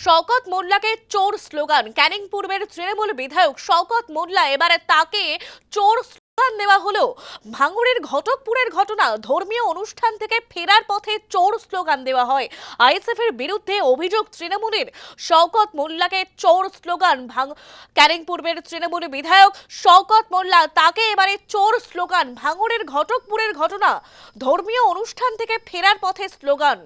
শওকত মোল্লাকে চোর স্লোগান। ক্যানিং পূর্বের তৃণমূল বিধায়ক শওকত মোল্লা এবারে তাকে চোর স্লোগান দেওয়া হলো। ভাঙড়ের ঘটকপুরের ঘটনা, ধর্মীয় অনুষ্ঠান থেকে ফেরার পথে চোর স্লোগান দেওয়া হয়। আইএসএফ এর বিরুদ্ধে অভিযোগ তৃণমূলের। শওকত মোল্লাকে চোর স্লোগান ভাঙ, ক্যানিং পূর্বের তৃণমূল বিধায়ক শওকত মোল্লা তাকে এবারে চোর স্লোগান। ভাঙড়ের ঘটকপুরের ঘটনা, ধর্মীয় অনুষ্ঠান থেকে ফেরার পথে স্লোগান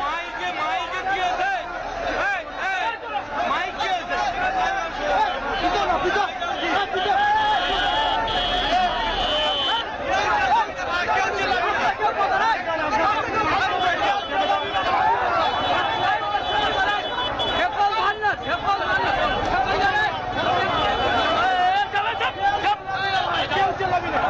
মাইকে মাইকে কি আছে এই এই মাইক কি আছে পিতো না পিতো পিতো কেউ চালাবি না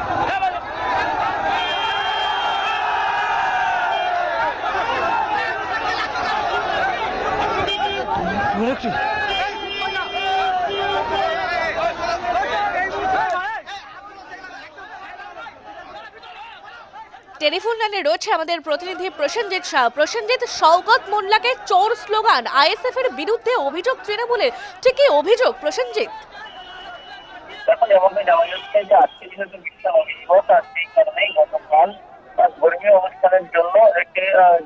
টেলিফোন লাইনে রয়েছে আমাদের প্রতিনিধি প্রসেনজিৎ শাহ। প্রসেনজিৎ শওকত মোল্লাকে চোর স্লোগান আইএসএফ এর বিরুদ্ধে অভিযোগ তৃণমূলের ঠিক কি অভিযোগ প্রসেনজিৎ? এখন যেমনটা জানা যাচ্ছে যে আজকে যেহেতু বিশ্ব অভিযোগ আর সেই কারণেই গতকাল ধর্মীয় অনুষ্ঠানের জন্য একটি আহ,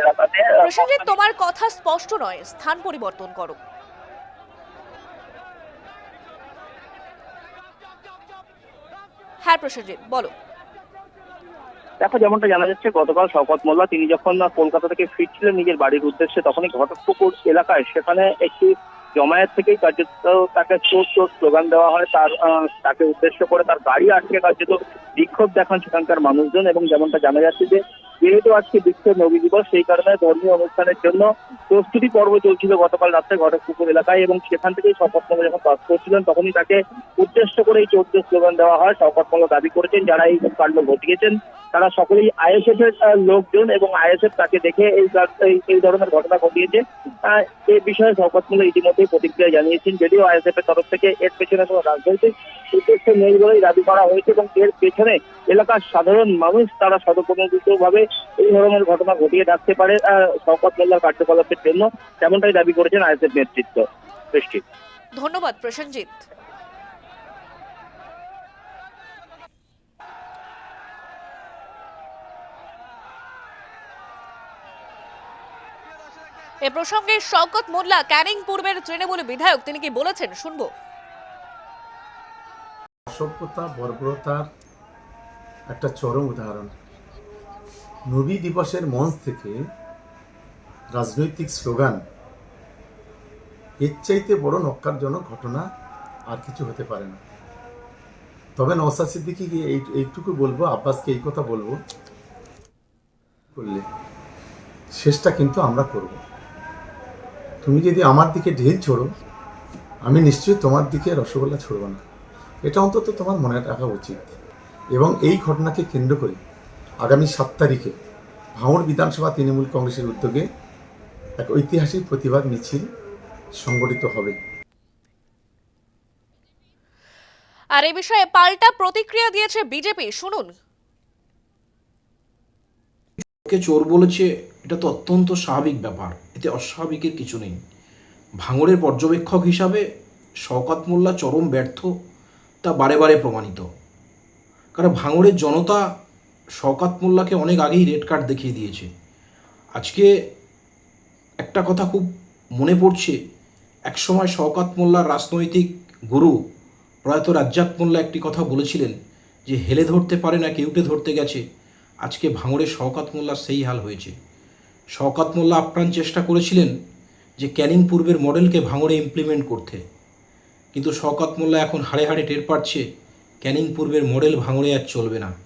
এলাকাতে প্রসেনজিৎ তোমার কথা স্পষ্ট নয়। স্থান পরিবর্তন করো। হ্যাঁ প্রসেনজিৎ বলো। দেখো, যেমনটা জানা যাচ্ছে, গতকাল শওকত মোল্লা তিনি যখন কলকাতা থেকে ফিরছিলেন নিজের বাড়ির উদ্দেশ্যে তখনই ঘটকপুকুর এলাকায়, সেখানে একটি জমায়েত থেকেই কার্যত তাকে চোর চোর স্লোগান দেওয়া হয়। তার তাকে উদ্দেশ্য করে তার গাড়ি আটকে কার্যত বিক্ষোভ দেখান সেখানকার মানুষজন এবং যেমনটা জানা যাচ্ছে যে যেহেতু আজকে বিশ্ব নবী দিবস, সেই কারণে ধর্মীয় অনুষ্ঠানের জন্য প্রস্তুতি পর্ব চলছিল গতকাল রাত্রে ঘটকপুকুর এলাকায় এবং সেখান থেকেই শপথ যখন পাস করছিলেন, তখনই তাকে উদ্দেশ্য করে এই চোদ্দ স্লোগান দেওয়া হয়। শপথ দাবি করেছেন, যারা এই কাণ্ড ঘটিয়েছেন, তারা সকলেই আইএসএফ এর লোকজন এবং আইএসএফ তাকে দেখে এই এই- ধরনের ঘটনা ঘটিয়েছে। এই বিষয়ে শওকত মোল্লা ইতিমধ্যেই প্রতিক্রিয়া জানিয়েছেন, যদিও আইএসএফ এর তরফ থেকে এর পেছনে কোনো রাজনৈতিক উদ্দেশ্য নেই বলেই দাবি করা হয়েছে এবং এর পেছনে এলাকার সাধারণ মানুষ তারা সদপ্রণোদিতভাবে এই ধরনের ঘটনা ঘটিয়ে থাকতে পারে শওকত মোল্লার কার্যকলাপের জন্য তেমনটাই দাবি করেছেন আইএসএফ নেতৃত্ব বৃষ্টি ধন্যবাদ প্রসেনজিৎ। এ প্রসঙ্গে শওকত মোল্লা ক্যানিং পূর্বের তৃণমূল বিধায়ক তিনি কি বলেছেন? শুনব। অসভ্যতা বর্বরতার একটা চরম উদাহরণ। নবী দিবসের মঞ্চ থেকে রাজনৈতিক স্লোগান, এর চাইতে বড় নক্কারজনক ঘটনা আর কিছু হতে পারে না। তবে নওসাদ সিদ্দিকিকে এই, এইটুকু বলব, আব্বাসকে এই কথা বলব, করলে শেষটা কিন্তু আমরা করব। তুমি যদি আমার দিকে ঢিল ছোড়ো, আমি নিশ্চয়ই তোমার দিকে রসগোল্লা ছড়ব না। এটা অন্তত তোমার মনে রাখা উচিত। এবং এই ঘটনাকে কেন্দ্র করে আগামী সাত তারিখে ভাঙড় বিধানসভা তৃণমূল কংগ্রেসের উদ্যোগে এক ঐতিহাসিক প্রতিবাদ মিছিল সংগঠিত হবে। আর এ বিষয়ে পাল্টা প্রতিক্রিয়া দিয়েছে বিজেপি শুনুন। কে চোর বলেছে এটা তো অত্যন্ত স্বাভাবিক ব্যাপার এতে অস্বাভাবিকের কিছু নেই। ভাঙড়ের পর্যবেক্ষক হিসাবে শওকাত মোল্লা চরম ব্যর্থ তা বারে বারে প্রমাণিত। কারণ ভাঙড়ের জনতা শওকাত মোল্লাকে অনেক আগেই রেড কার্ড দেখিয়ে দিয়েছে। আজকে একটা কথা খুব মনে পড়ছে। একসময় শওকাত মোল্লার রাজনৈতিক গুরু প্রয়াত রাজ্জাক মোল্লা একটি কথা বলেছিলেন যে, হেলে ধরতে পারে না, কেউটে ধরতে গেছে। আজকে ভাঙড়ে শওকাত মোল্লার সেই হাল হয়েছে। শওকাত মোল্লা আপ্রাণ চেষ্টা করেছিলেন যে, ক্যানিং পূর্বের মডেলকে ভাঙড়ে ইমপ্লিমেন্ট করতে। কিন্তু শওকাত মোল্লা এখন হাড়ে হাড়ে টের পাচ্ছে, ক্যানিং পূর্বের মডেল ভাঙড়ে আর চলবে না।